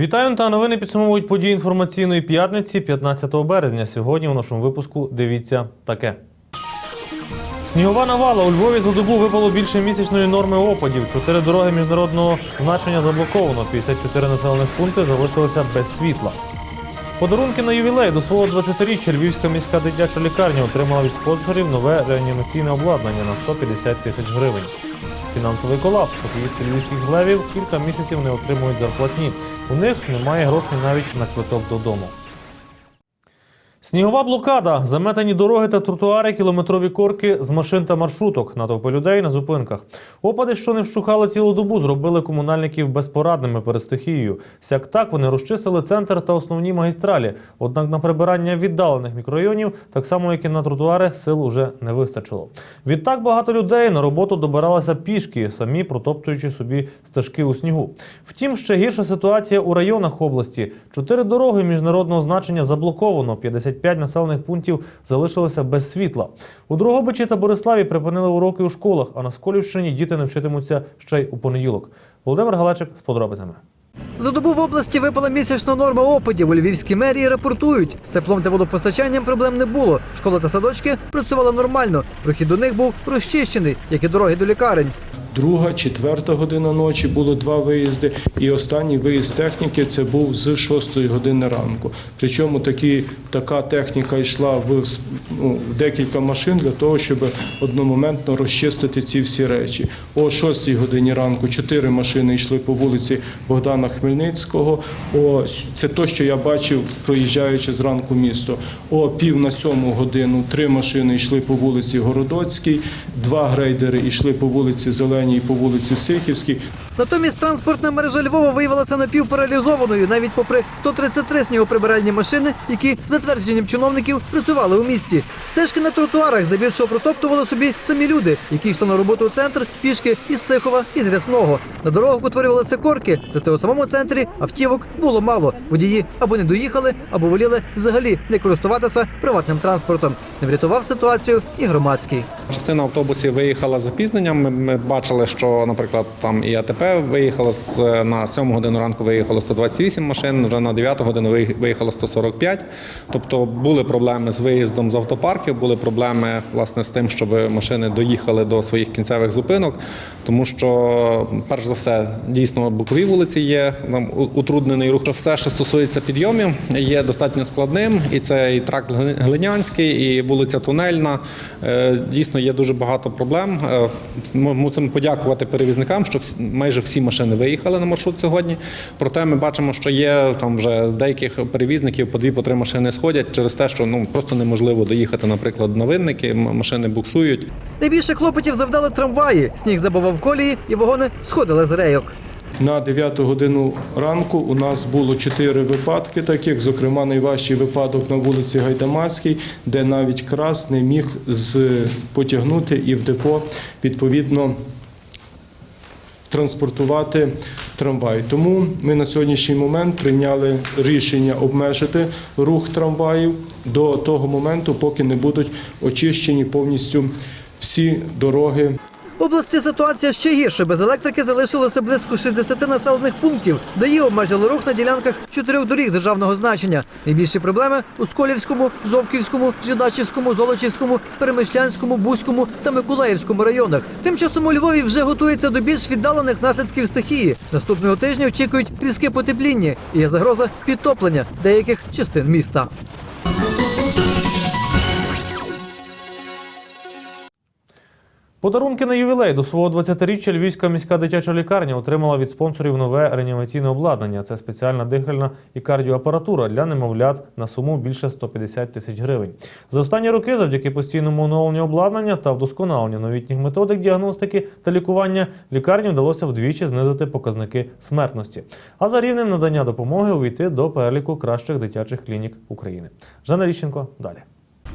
Вітаю та новини підсумовують події інформаційної п'ятниці 15 березня. Сьогодні у нашому випуску дивіться таке. Снігова навала у Львові за добу випало більше місячної норми опадів. Чотири дороги міжнародного значення заблоковано. 54 населених пункти залишилися без світла. Подарунки на ювілей до свого 20-річчя Львівська міська дитяча лікарня отримала від спонсорів нове реанімаційне обладнання на 150 тисяч гривень. Фінансовий колапс. Хокеїсти львівських левів кілька місяців не отримують зарплатні. У них немає грошей навіть на квиток додому. Снігова блокада, заметані дороги та тротуари, кілометрові корки з машин та маршруток, натовпи людей на зупинках. Опади, що не вщухали цілу добу, зробили комунальників безпорадними перед стихією. Сяк так вони розчистили центр та основні магістралі. Однак на прибирання віддалених мікрорайонів, так само як і на тротуари, сил уже не вистачило. Відтак багато людей на роботу добиралися пішки, самі протоптуючи собі стежки у снігу. Втім, ще гірша ситуація у районах області. Чотири дороги міжнародного значення заблоковано. 55 населених пунктів залишилися без світла. У Дрогобичі та Бориславі припинили уроки у школах, а на Сколівщині діти не вчитимуться ще й у понеділок. Володимир Галечик з подробицями. За добу в області випала місячна норма опадів. У Львівській мерії рапортують. З теплом та водопостачанням проблем не було. Школи та садочки працювали нормально. Прохід до них був розчищений, як і дороги до лікарень. Друга, четверта година ночі було два виїзди, і останній виїзд техніки це був з 6 години ранку. Причому такі, така техніка йшла в, ну, декілька машин для того, щоб одномоментно розчистити ці всі речі. О 6 годині ранку чотири машини йшли по вулиці Богдана Хмельницького. О, це то, що я бачив, проїжджаючи зранку місто. О пів на сьому годину три машини йшли по вулиці Городоцькій, два грейдери йшли по вулиці Зеленій і по вулиці Сихівській. Натомість транспортна мережа Львова виявилася напівпаралізованою, навіть попри 133 снігоприбиральні машини, які, за твердженням чиновників, працювали у місті. Стежки на тротуарах здебільшого протоптували собі самі люди, які йшли на роботу у центр пішки із Сихова і з Рясного. На дорогах утворювалися корки, зате у самому центрі автівок було мало. Водії або не доїхали, або воліли взагалі не користуватися приватним транспортом. Не врятував ситуацію і громадський. Частина автобусів виїхала з запізненням. Ми, ми бачили, що, наприклад, там і АТП виїхало на 7 годину ранку виїхало 128 машин, вже на 9 годину виїхало 145. Тобто були проблеми з виїздом з автопарків, були проблеми власне з тим, щоб машини доїхали до своїх кінцевих зупинок, тому що, перш за все, дійсно бокові вулиці є нам утруднений рух. Все, що стосується підйомів, є достатньо складним, і це і тракт Глинянський, і вулиця Тунельна. Е, Дійсно є дуже багато проблем. Е, Ми мусимо подякувати перевізникам, що всі- майже всі машини виїхали на маршрут сьогодні. Проте ми бачимо, що є там вже деяких перевізників по дві по три машини сходять через те, що ну просто неможливо доїхати, наприклад, на винники, машини буксують. Найбільше клопотів завдали трамваї. Сніг забивав колії, і вагони сходили з рейок. На 9 годину ранку у нас було чотири випадки таких, зокрема найважчий випадок на вулиці Гайдамацькій, де навіть крас не міг потягнути і в депо відповідно транспортувати трамвай. Тому ми на сьогоднішній момент прийняли рішення обмежити рух трамваїв до того моменту, поки не будуть очищені повністю всі дороги В області ситуація ще гірше. Без електрики залишилося близько 60 населених пунктів. ДАІ обмежили рух на ділянках чотирьох доріг державного значення. Найбільші проблеми у Сколівському, Жовківському, Жидачівському, Золочівському, Перемишлянському, Бузькому та Миколаївському районах. Тим часом у Львові вже готується до більш віддалених наслідків стихії. Наступного тижня очікують різке потепління і є загроза підтоплення деяких частин міста. Подарунки на ювілей до свого 20-річчя Львівська міська дитяча лікарня отримала від спонсорів нове реанімаційне обладнання. Це спеціальна дихальна і кардіоапаратура для немовлят на суму більше 150 тисяч гривень. За останні роки, завдяки постійному оновленню обладнання та вдосконаленню новітніх методик діагностики та лікування, лікарні вдалося вдвічі знизити показники смертності. А за рівнем надання допомоги увійти до переліку кращих дитячих клінік України. Жанна Ріщенко далі.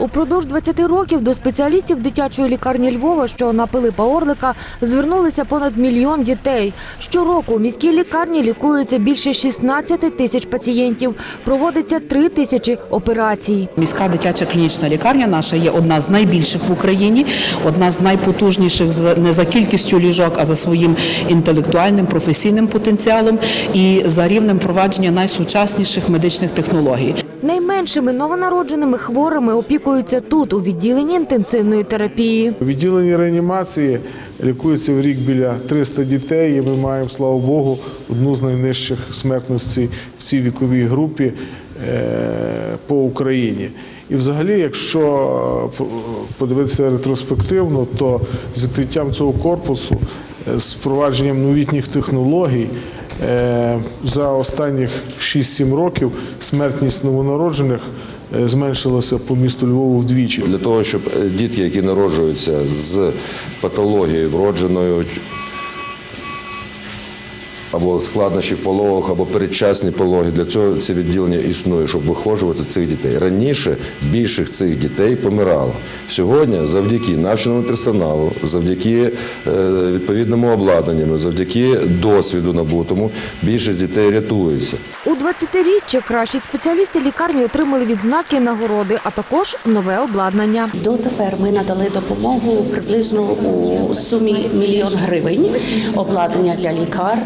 Упродовж 20 років до спеціалістів дитячої лікарні Львова, що на Пилипа Орлика, звернулися понад мільйон дітей. Щороку у міській лікарні лікується більше 16 тисяч пацієнтів. Проводиться 3 тисячі операцій. Міська дитяча клінічна лікарня наша є одна з найбільших в Україні, одна з найпотужніших не за кількістю ліжок, а за своїм інтелектуальним професійним потенціалом і за рівнем провадження найсучасніших медичних технологій. Найменшими новонародженими хворими опікуються тут, у відділенні інтенсивної терапії. У реанімації лікується в рік біля 300 дітей, і ми маємо, слава Богу, одну з найнижчих смертностей в цій віковій групі е, по Україні. І взагалі, якщо е, подивитися ретроспективно, то з відкриттям цього корпусу, е, з впровадженням новітніх технологій, за останніх 6-7 років смертність новонароджених е, зменшилася по місту Львову вдвічі. Для того, щоб е, дітки, які народжуються з патологією вродженою або складнощі в пологах, або передчасні пологи, для цього це відділення існує, щоб вихожувати цих дітей. Раніше більших цих дітей помирало. Сьогодні, завдяки навченому персоналу, завдяки е, відповідному обладнанню, завдяки досвіду набутому, більшість дітей рятується. У 20-річчя кращі спеціалісти лікарні отримали відзнаки і нагороди, а також нове обладнання. Дотепер ми надали допомогу приблизно у сумі мільйон гривень обладнання для лікар,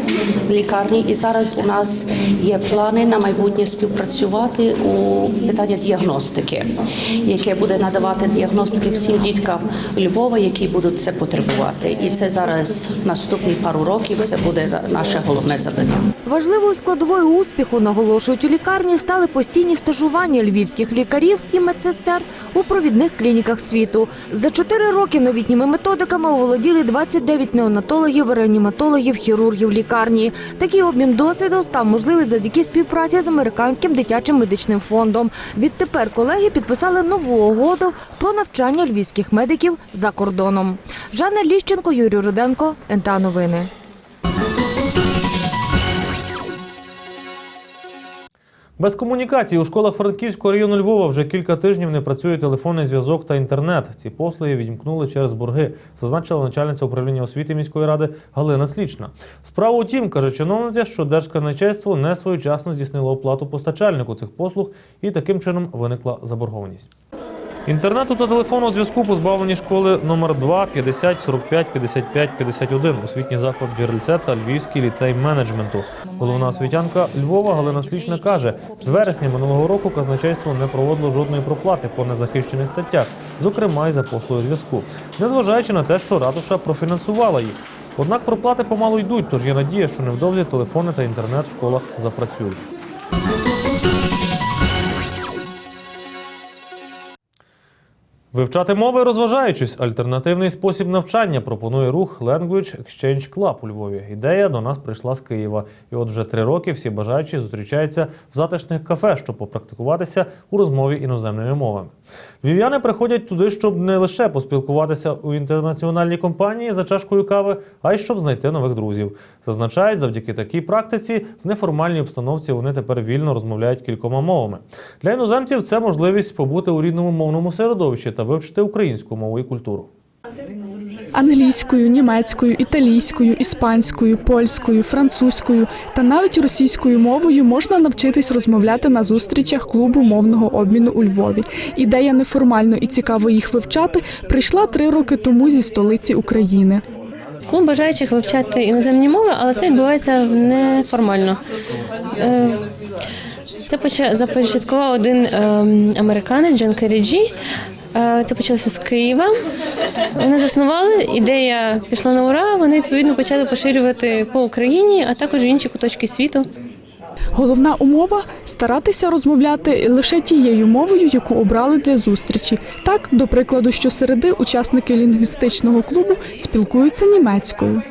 лікарні. І зараз у нас є плани на майбутнє співпрацювати у питанні діагностики, яке буде надавати діагностики всім діткам Львова, які будуть це потребувати. І це зараз наступні пару років. Це буде наше головне завдання. Важливою складовою успіху, наголошують у лікарні, стали постійні стажування львівських лікарів і медсестер у провідних клініках світу. За чотири роки новітніми методиками оволоділи 29 неонатологів, реаніматологів, хірургів лікарні. Такий обмін досвідом став можливий завдяки співпраці з американським дитячим медичним фондом. Відтепер колеги підписали нову угоду про навчання львівських медиків за кордоном. Жанна Ліщенко, Юрій Руденко, НТА Новини. Без комунікації у школах Франківського району Львова вже кілька тижнів не працює телефонний зв'язок та інтернет. Ці послуги відімкнули через борги, зазначила начальниця управління освіти міської ради Галина Слічна. Справа у тім, каже чиновниця, що Держказначейство не своєчасно здійснило оплату постачальнику цих послуг і таким чином виникла заборгованість. Інтернету та телефонного зв'язку позбавлені школи номер 2, 50, 45, 55, 51, освітній заклад Джерельце та Львівський ліцей менеджменту. Головна освітянка Львова Галина Слічна каже, з вересня минулого року казначейство не проводило жодної проплати по незахищених статтях, зокрема й за послуги зв'язку, незважаючи на те, що ратуша профінансувала їх. Однак проплати помалу йдуть, тож є надія, що невдовзі телефони та інтернет в школах запрацюють. Вивчати мови розважаючись. Альтернативний спосіб навчання пропонує рух Language Exchange Club у Львові. Ідея до нас прийшла з Києва. І от вже три роки всі бажаючі зустрічаються в затишних кафе, щоб попрактикуватися у розмові іноземними мовами. Львів'яни приходять туди, щоб не лише поспілкуватися у інтернаціональній компанії за чашкою кави, а й щоб знайти нових друзів. Зазначають, завдяки такій практиці в неформальній обстановці вони тепер вільно розмовляють кількома мовами. Для іноземців це можливість побути у рідному мовному середовищі та вивчити українську мову і культуру. англійською, німецькою, італійською, іспанською, польською, французькою та навіть російською мовою можна навчитись розмовляти на зустрічах клубу мовного обміну у Львові. Ідея неформально і цікаво їх вивчати прийшла три роки тому зі столиці України. Клуб бажаючих вивчати іноземні мови, але це відбувається неформально. Е, Це поча- започаткував один ем, американець Джон Керіджі. Е, Це почалося з Києва. Вони заснували, ідея пішла на ура. Вони відповідно почали поширювати по Україні, а також інші куточки світу. Головна умова старатися розмовляти лише тією мовою, яку обрали для зустрічі. Так, до прикладу, щосереди учасники лінгвістичного клубу спілкуються німецькою.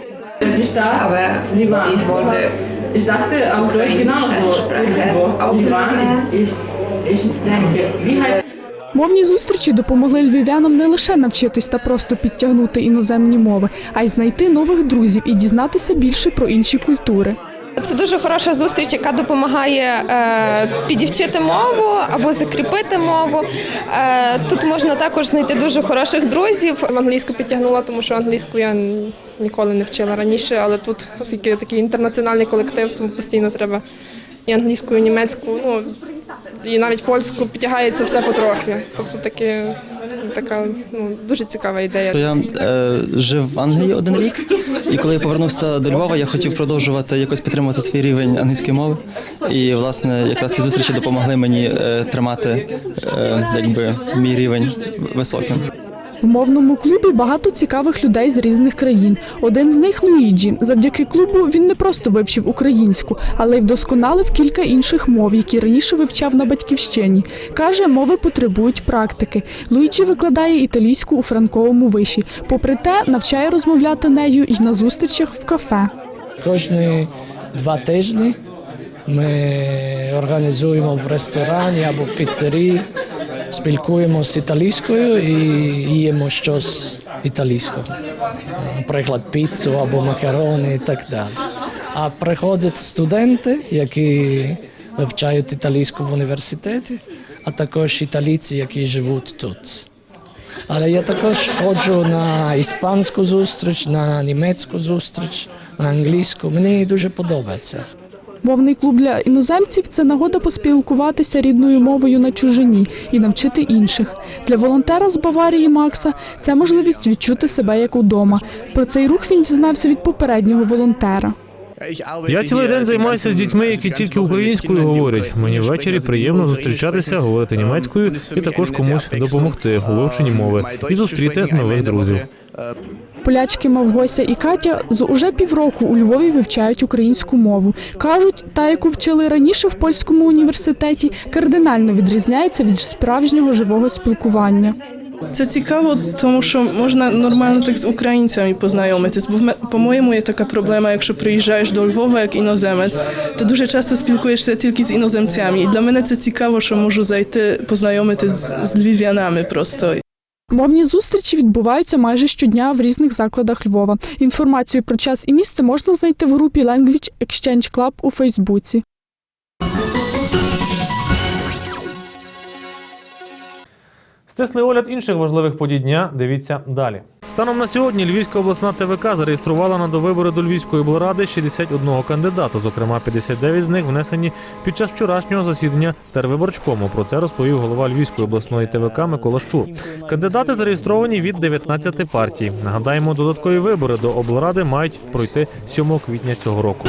Мовні зустрічі допомогли львів'янам не лише навчитись та просто підтягнути іноземні мови, а й знайти нових друзів і дізнатися більше про інші культури. Це дуже хороша зустріч, яка допомагає е, підівчити мову або закріпити мову. Е, тут можна також знайти дуже хороших друзів. Англійську підтягнула, тому що англійську я ніколи не вчила раніше, але тут, оскільки такий інтернаціональний колектив, тому постійно треба і англійську, і німецьку, ну і навіть польську підтягається все потрохи. Тобто таке, така ну, дуже цікава ідея. Я е, жив в Англії один рік, і коли я повернувся до Львова, я хотів продовжувати якось підтримувати свій рівень англійської мови. І власне якраз ці зустрічі допомогли мені е, тримати е, якби мій рівень високим. В мовному клубі багато цікавих людей з різних країн. Один з них Луїджі. Завдяки клубу він не просто вивчив українську, але й вдосконалив кілька інших мов, які раніше вивчав на батьківщині. Каже, мови потребують практики. Луїджі викладає італійську у франковому виші. Попри те, навчає розмовляти нею і на зустрічах в кафе. Кожні два тижні ми організуємо в ресторані або в піцерії, спілкуємося італійською і їмо щось італійського. Наприклад, піцу або макарони і так далі. А приходять студенти, які вивчають італійську в університеті, а також італійці, які живуть тут. Але я також ходжу на іспанську зустріч, на німецьку зустріч, на англійську. Мені дуже подобається. Мовний клуб для іноземців це нагода поспілкуватися рідною мовою на чужині і навчити інших. Для волонтера з Баварії Макса це можливість відчути себе як удома. Про цей рух він дізнався від попереднього волонтера. Я цілий день займаюся з дітьми, які тільки українською говорять. Мені ввечері приємно зустрічатися, говорити німецькою і також комусь допомогти у вивченні мови і зустріти нових друзів. Полячки Мавгося і Катя з уже півроку у Львові вивчають українську мову. Кажуть, та яку вчили раніше в польському університеті, кардинально відрізняється від справжнього живого спілкування. Це цікаво, тому що можна нормально так з українцями познайомитись. Бо по-моєму є така проблема, якщо приїжджаєш до Львова як іноземець, то дуже часто спілкуєшся тільки з іноземцями. І для мене це цікаво, що можу зайти познайомитись з, львів'янами просто. Мовні зустрічі відбуваються майже щодня в різних закладах Львова. Інформацію про час і місце можна знайти в групі Language Exchange Club у Фейсбуці. Стислий огляд інших важливих подій дня. Дивіться далі. Станом на сьогодні Львівська обласна ТВК зареєструвала на довибори до Львівської облради 61 кандидата. Зокрема, 59 з них внесені під час вчорашнього засідання тервиборчкому. Про це розповів голова Львівської обласної ТВК Микола Щур. Кандидати зареєстровані від 19 партій. Нагадаємо, додаткові вибори до облради мають пройти 7 квітня цього року.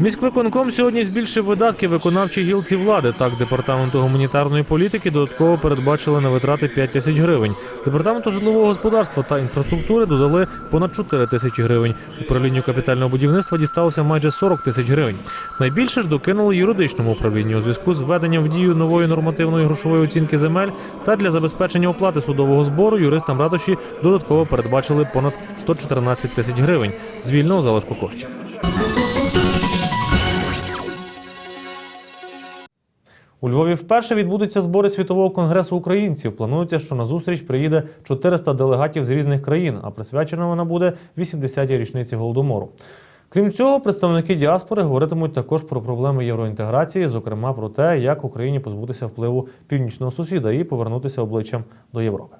Міськвиконком сьогодні збільшив видатки виконавчій гілці влади. Так, департаменту гуманітарної політики додатково передбачили на витрати 5 тисяч гривень. Департаменту житлового господарства та інфраструктури додали понад 4 тисячі гривень. Управлінню капітального будівництва дісталося майже 40 тисяч гривень. Найбільше ж докинули юридичному управлінню у зв'язку з введенням в дію нової нормативної грошової оцінки земель та для забезпечення оплати судового збору юристам ратуші додатково передбачили понад 114 тисяч гривень з вільного залишку коштів. У Львові вперше відбудуться збори світового конгресу українців. Планується, що на зустріч приїде 400 делегатів з різних країн, а присвячена вона буде 80-й річниці голодомору. Крім цього, представники діаспори говоритимуть також про проблеми євроінтеграції, зокрема про те, як Україні позбутися впливу північного сусіда і повернутися обличчям до Європи.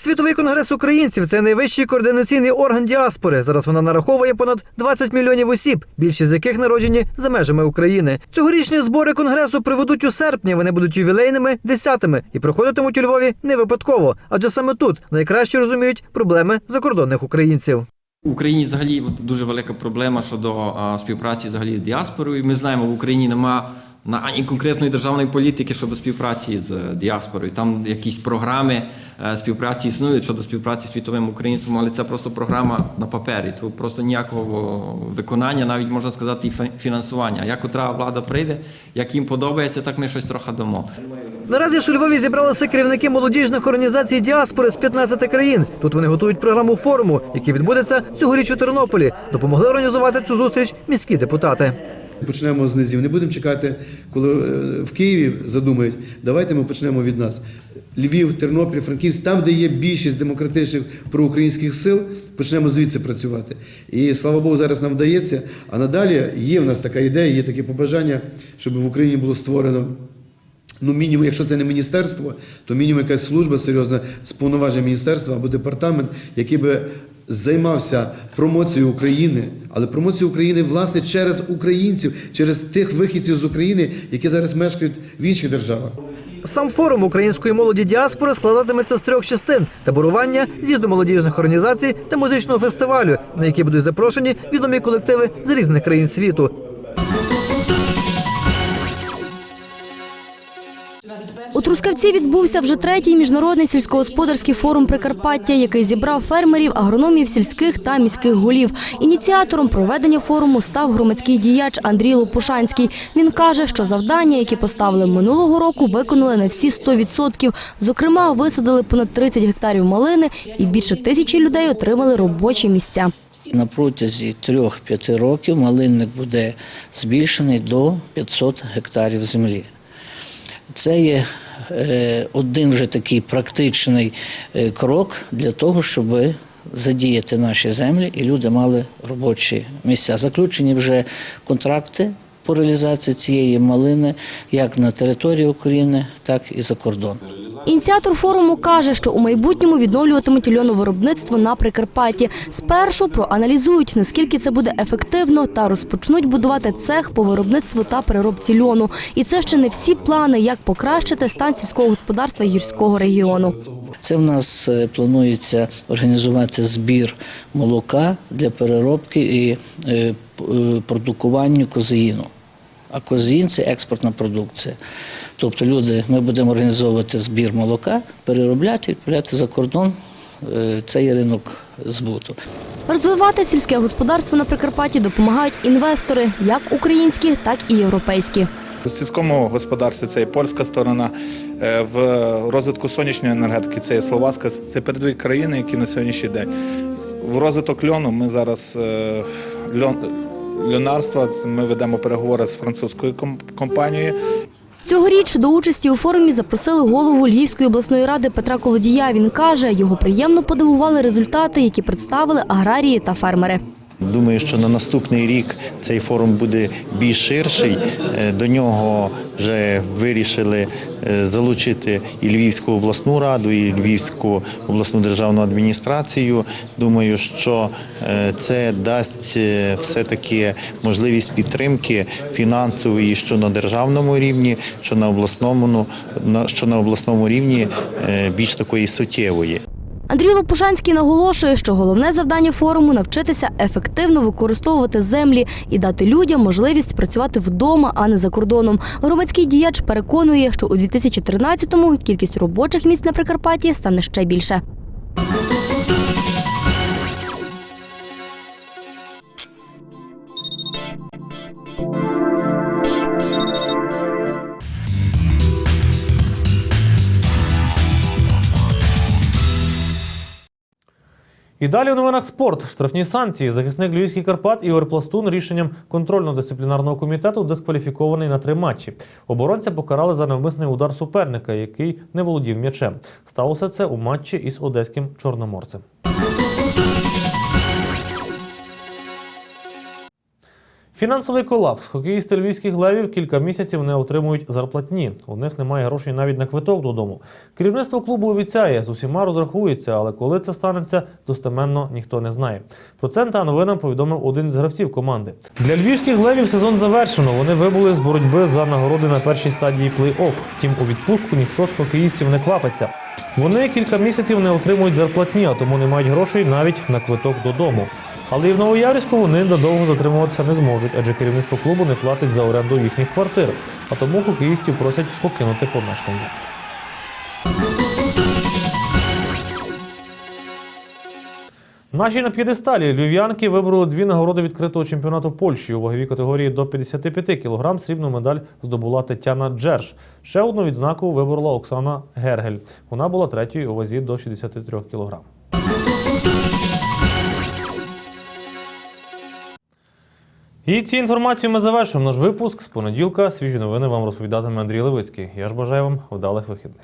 Світовий конгрес українців це найвищий координаційний орган діаспори. Зараз вона нараховує понад 20 мільйонів осіб, більшість з яких народжені за межами України. Цьогорічні збори конгресу приведуть у серпні. Вони будуть ювілейними десятими і проходитимуть у Львові не випадково, адже саме тут найкраще розуміють проблеми закордонних українців. В Україні взагалі дуже велика проблема щодо співпраці взагалі з діаспорою. Ми знаємо, в Україні нема на ані конкретної державної політики щодо співпраці з е, діаспорою. Там якісь програми е, співпраці існують щодо співпраці з світовим українством, але це просто програма на папері. Тут просто ніякого виконання, навіть можна сказати, і фі- фінансування. Як котра влада прийде, як їм подобається, так ми щось трохи дамо. Наразі ж у Львові зібралися керівники молодіжних організацій діаспори з 15 країн. Тут вони готують програму форуму, який відбудеться цьогоріч у Тернополі. Допомогли організувати цю зустріч міські депутати. Почнемо з низів. Не будемо чекати, коли е, в Києві задумають. Давайте ми почнемо від нас. Львів, Тернопіль, Франківськ, там, де є більшість демократичних проукраїнських сил, почнемо звідси працювати. І слава Богу, зараз нам вдається. А надалі є в нас така ідея, є таке побажання, щоб в Україні було створено. Ну, мінімум, якщо це не міністерство, то мінімум якась служба серйозна з повноважень міністерства або департамент, який би займався промоцією України, але промоцією України власне через українців, через тих вихідців з України, які зараз мешкають в інших державах. Сам форум української молоді діаспори складатиметься з трьох частин: таборування, з'їзду молодіжних організацій та музичного фестивалю, на який будуть запрошені відомі колективи з різних країн світу. У Трускавці відбувся вже третій міжнародний сільськогосподарський форум Прикарпаття, який зібрав фермерів, агрономів сільських та міських голів. Ініціатором проведення форуму став громадський діяч Андрій Лопушанський. Він каже, що завдання, які поставили минулого року, виконали на всі 100%. Зокрема, висадили понад 30 гектарів малини і більше тисячі людей отримали робочі місця. На протязі 3-5 років малинник буде збільшений до 500 гектарів землі. Це є е, один вже такий практичний е, крок для того, щоб задіяти наші землі і люди мали робочі місця. Заключені вже контракти по реалізації цієї малини як на території України, так і за кордон. Ініціатор форуму каже, що у майбутньому відновлюватимуть льоновиробництво на Прикарпатті. Спершу проаналізують, наскільки це буде ефективно, та розпочнуть будувати цех по виробництву та переробці льону. І це ще не всі плани, як покращити стан сільського господарства гірського регіону. Це в нас е, планується організувати збір молока для переробки і е, е, продукування козеїну. А козеїн – це експортна продукція. Тобто люди, ми будемо організовувати збір молока, переробляти, відправляти за кордон. Е, Це є ринок збуту. Розвивати сільське господарство на Прикарпатті допомагають інвестори, як українські, так і європейські. У сільському господарстві це і польська сторона, е, в розвитку сонячної енергетики це є словацька, це передові країни, які на сьогоднішній день. В розвиток льону ми зараз е, льон, льонарства, ми ведемо переговори з французькою компанією. Цьогоріч до участі у форумі запросили голову Львівської обласної ради Петра Колодія. Він каже, його приємно подивували результати, які представили аграрії та фермери. Думаю, що на наступний рік цей форум буде більш ширший. Е, До нього вже вирішили е, залучити і Львівську обласну раду, і Львівську обласну державну адміністрацію. Думаю, що е, це дасть все-таки можливість підтримки фінансової, що на державному рівні, що на обласному, на- що на обласному рівні більш такої суттєвої. Андрій Лопушанський наголошує, що головне завдання форуму навчитися ефективно використовувати землі і дати людям можливість працювати вдома, а не за кордоном. Громадський діяч переконує, що у 2013-му кількість робочих місць на Прикарпатті стане ще більше. І далі у новинах спорт. Штрафні санкції. Захисник Львівський Карпат Ігор Пластун рішенням контрольно-дисциплінарного комітету дискваліфікований на три матчі. Оборонця покарали за навмисний удар суперника, який не володів м'ячем. Сталося це у матчі із одеським чорноморцем. Фінансовий колапс. Хокеїсти львівських левів кілька місяців не отримують зарплатні. У них немає грошей навіть на квиток додому. Керівництво клубу обіцяє, з усіма розрахується, але коли це станеться, достеменно ніхто не знає. Про це та новинам повідомив один з гравців команди. Для львівських левів сезон завершено. Вони вибули з боротьби за нагороди на першій стадії плей-офф. Втім, у відпустку ніхто з хокеїстів не квапиться. Вони кілька місяців не отримують зарплатні, а тому не мають грошей навіть на квиток додому. Але і в Новояврівську вони надовго затримуватися не зможуть, адже керівництво клубу не платить за оренду їхніх квартир. А тому хокеїстів просять покинути помешкання. Наші на п'єдесталі львів'янки вибороли дві нагороди відкритого чемпіонату Польщі у ваговій категорії до 55 кг. Срібну медаль здобула Тетяна Джерш. Ще одну відзнаку виборола Оксана Гергель. Вона була третьою у вазі до 63 кг. І ці інформації ми завершуємо наш випуск. З понеділка свіжі новини вам розповідатиме Андрій Левицький. Я ж бажаю вам вдалих вихідних.